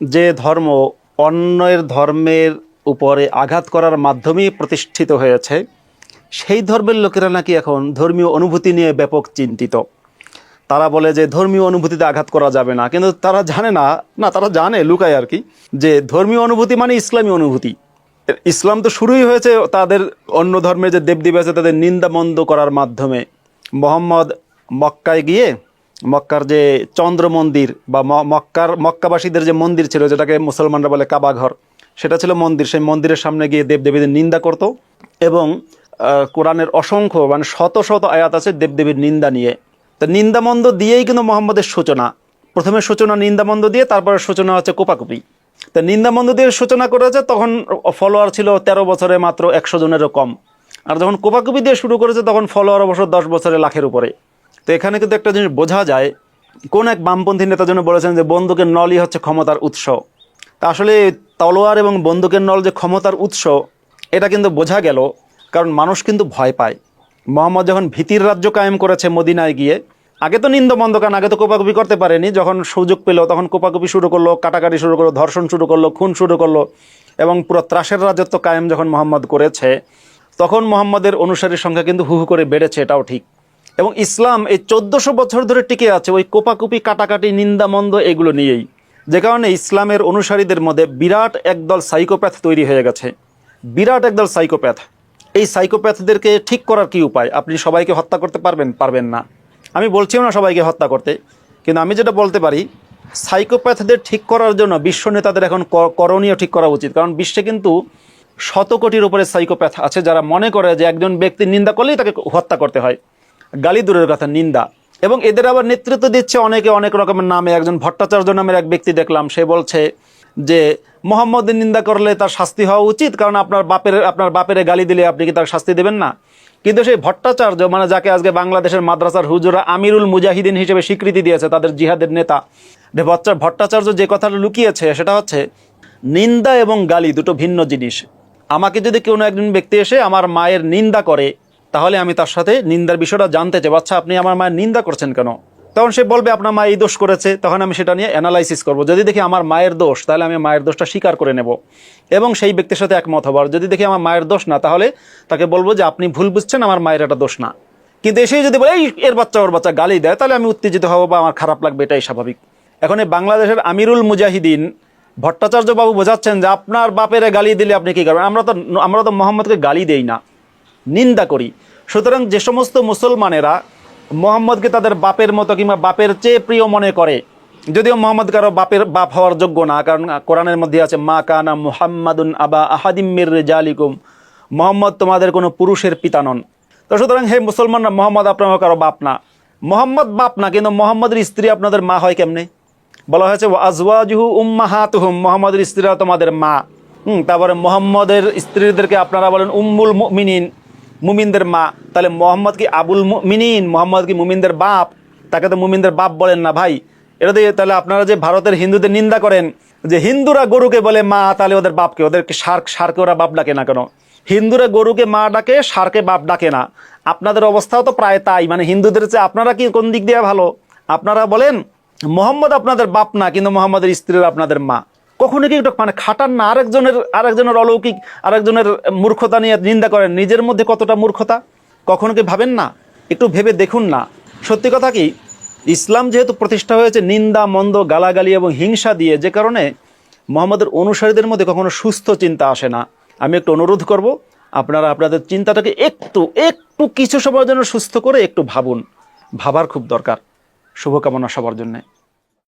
যে ধর্ম অন্যের ধর্মের উপরে আঘাত করার মাধ্যমেই প্রতিষ্ঠিত হয়েছে, সেই ধর্মের লোকেরা নাকি এখন ধর্মীয় অনুভূতি নিয়ে ব্যাপক চিন্তিত। তারা বলে যে ধর্মীয় অনুভূতিতে আঘাত করা যাবে না, কিন্তু তারা জানে না না, তারা জানে, লুকায় আর কি, যে ধর্মীয় অনুভূতি মানে ইসলামী অনুভূতি। ইসলাম তো শুরুই হয়েছে তাদের অন্য ধর্মের যে দেবদেবী আছে, তাদের নিন্দা মন্দ করার মাধ্যমে। মোহাম্মদ মক্কায় গিয়ে মক্কার যে চন্দ্র মন্দির বা মক্কার, মক্কাবাসীদের যে মন্দির ছিল, যেটাকে মুসলমানরা বলে কাবাঘর, সেটা ছিল মন্দির। সেই মন্দিরের সামনে গিয়ে দেবদেবীদের নিন্দা করত এবং কোরআনের অসংখ্য মানে শত শত আয়াত আছে দেবদেবীর নিন্দা নিয়ে। তো নিন্দামন্দ দিয়েই কিন্তু মোহাম্মদের সূচনা। প্রথমে সূচনা, নিন্দামন্দ দিয়ে তারপরে সূচনা হচ্ছে কোপাকুপি। তা নিন্দামন্দ দিয়ে সূচনা করেছে, তখন ফলোয়ার ছিল তেরো বছরে মাত্র একশো জনেরও কম। আর যখন কোপাকুপি দিয়ে শুরু করেছে, তখন ফলোয়ার অবশ্য দশ বছরে লাখের উপরে। তো এখানে কিন্তু একটা জিনিস বোঝা যায়, কোন এক বামপন্থী নেতা জন্য বলেছেন যে বন্দুকের নলই হচ্ছে ক্ষমতার উৎস। তা আসলে তলোয়ার এবং বন্দুকের নল যে ক্ষমতার উৎস, এটা কিন্তু বোঝা গেল, কারণ মানুষ কিন্তু ভয় পায়। মোহাম্মদ যখন ভীতির রাজ্য কায়েম করেছে মদিনায় গিয়ে, আগে তো নিন্দমন্দ কারণ আগে তো কোপাকুপি করতে পারেনি, যখন সুযোগ পেল, তখন কোপাকুপি শুরু করল, কাটাকাটি শুরু করল, ধর্ষণ শুরু করল, খুন শুরু করল, এবং পুরো ত্রাসের রাজত্ব কায়েম যখন মোহাম্মদ করেছে, তখন মোহাম্মদের অনুসারীর সংখ্যা কিন্তু হু হু করে বেড়েছে, এটাও ঠিক। এবং ইসলাম এই চোদ্দশো বছর ধরে টিকে আছে ওই কোপাকুপি, কাটাকাটি, নিন্দামন্দ এগুলো নিয়েই। যে কারণে ইসলামের অনুসারীদের মধ্যে বিরাট একদল সাইকোপ্যাথ তৈরি হয়ে গেছে। বিরাট একদল সাইকোপ্যাথ। এই সাইকোপ্যাথদেরকে ঠিক করার কি উপায়? আপনি সবাইকে হত্যা করতে পারবেন পারবেন না। আমি বলছিও না সবাইকে হত্যা করতে, কিন্তু আমি যেটা বলতে পারি, সাইকোপ্যাথদের ঠিক করার জন্য বিশ্ব নেতাদের এখন করণীয় ঠিক করা উচিত। কারণ বিশ্বে কিন্তু শত কোটির উপরে সাইকোপ্যাথ আছে যারা মনে করে যে একজন ব্যক্তির নিন্দা করলেই তাকে হত্যা করতে হয়। গালি দূরের কথা, নিন্দা। এবং এদের আবার নেতৃত্ব দিচ্ছে অনেকে, অনেক রকমের নামে। একজন ভট্টাচার্য নামের এক ব্যক্তি দেখলাম, সে বলছে যে, মোহাম্মদের নিন্দা করলে তার শাস্তি হওয়া উচিত, কারণ আপনার বাপের আপনার বাপের গালি দিলে আপনি কি তার শাস্তি দেবেন না? কিন্তু সেই ভট্টাচার্য মানে যাকে আজকে বাংলাদেশের মাদ্রাসার হুজুরা আমিরুল মুজাহিদিন হিসেবে স্বীকৃতি দিয়েছে, তাদের জিহাদের নেতা ভট্টা- ভট্টাচার্য যে কথাটা লুকিয়েছে, সেটা হচ্ছে, নিন্দা এবং গালি দুটো ভিন্ন জিনিস। আমাকে যদি কোনো একজন ব্যক্তি এসে আমার মায়ের নিন্দা করে তাহলে আমি তার সাথে নিন্দার বিষয়টা জানতে চাই। বাচ্চা, আপনি আমার মায়ের নিন্দা করছেন কেন? তখন সে বলবে, আপনার মা এই দোষ করেছে। তখন আমি সেটা নিয়ে অ্যানালাইসিস করব। যদি দেখি আমার মায়ের দোষ, তাহলে আমি মায়ের দোষটা স্বীকার করে নেব। এবং সেই ব্যক্তির সাথে একমত হবার যদি দেখি আমার মায়ের দোষ না, তাহলে তাকে বলব যে, আপনি ভুল বুঝছেন, আমার মায়ের একটা দোষ না। কিন্তু এসেই যদি বলে, এই, এর বাচ্চা, ওর বাচ্চা গালি দেয়, তাহলে আমি উত্তেজিত হব বা আমার খারাপ লাগবে, এটাই স্বাভাবিক। এখন এই বাংলাদেশের আমিরুল মুজাহিদিন ভট্টাচার্য বাবু বোঝাচ্ছেন যে, আপনার বাপেরে গালি দিলে আপনি কি করবেন? আমরা তো আমরা তো মোহাম্মদকে গালি দেই না। নিন্দা করি। সুতরাং যে সমস্ত মুসলমানেরা মোহাম্মদকে তাদের বাপের মতো কিংবা বাপের চেয়ে প্রিয় মনে করে, যদিও মোহাম্মদ কারও বাপের বাপ হওয়ার যোগ্য না, কারণ কোরআনের মধ্যে আছে, মা কানা মুহাম্মাদুন আবা আহাদিম মির রেজালিকুম মোহাম্মদ তোমাদের কোনো পুরুষের পিতা নন তো সুতরাং হে মুসলমানরা, মোহাম্মদ আপনার কারও বাপ না। মোহাম্মদ বাপ না, কিন্তু মোহাম্মদের স্ত্রী আপনাদের মা হয় কেমনে? বলা হয়েছে আজওয়াজুহু উম্মাহাতুহুম মোহাম্মদের স্ত্রীরা তোমাদের মা। হুম, তারপরে মোহাম্মদের স্ত্রীদেরকে আপনারা বলেন, উম্মুল মুমিনিন মুমিনদের মা, তাহলে মোহাম্মদ কি আবুল মিনিন মোহাম্মদ কি মুমিনদের বাপ? তাকে তো মুমিনদের বাপ বলেন না ভাই। এটা দিয়ে তাহলে আপনারা যে ভারতের হিন্দুদের নিন্দা করেন, যে হিন্দুরা গরুকে বলে মা, তাহলে ওদের বাপকে, ওদেরকে সার্ক, সার্কে ওরা বাপ ডাকে না কেন? হিন্দুরা গরুকে মা ডাকে, সারকে বাপ ডাকে না। আপনাদের অবস্থাও তো প্রায় তাই মানে হিন্দুদের চেয়ে আপনারা কি কোন দিক দিয়ে ভালো? আপনারা বলেন, মোহাম্মদ আপনাদের বাপ না, কিন্তু মোহাম্মদের স্ত্রীরা আপনাদের মা। কখনো কি মানে খাটান না আরেকজনের আরেকজনের অলৌকিক, আরেকজনের মূর্খতা নিয়ে নিন্দা করেন? নিজের মধ্যে কতটা মূর্খতা? কখনো কি ভাবেন না? একটু ভেবে দেখুন না। সত্যি কথা কি, ইসলাম যেহেতু প্রতিষ্ঠা হয়েছে নিন্দা, মন্দ, গালাগালি এবং হিংসা দিয়ে, যে কারণে মোহাম্মদের অনুসারীদের মধ্যে কখনো সুস্থ চিন্তা আসে না। আমি একটু অনুরোধ করব, আপনারা আপনাদের চিন্তাটাকে একটু একটু কিছু সময়ের জন্য সুস্থ করে একটু ভাবুন। ভাবার খুব দরকার। শুভকামনা সবার জন্যে।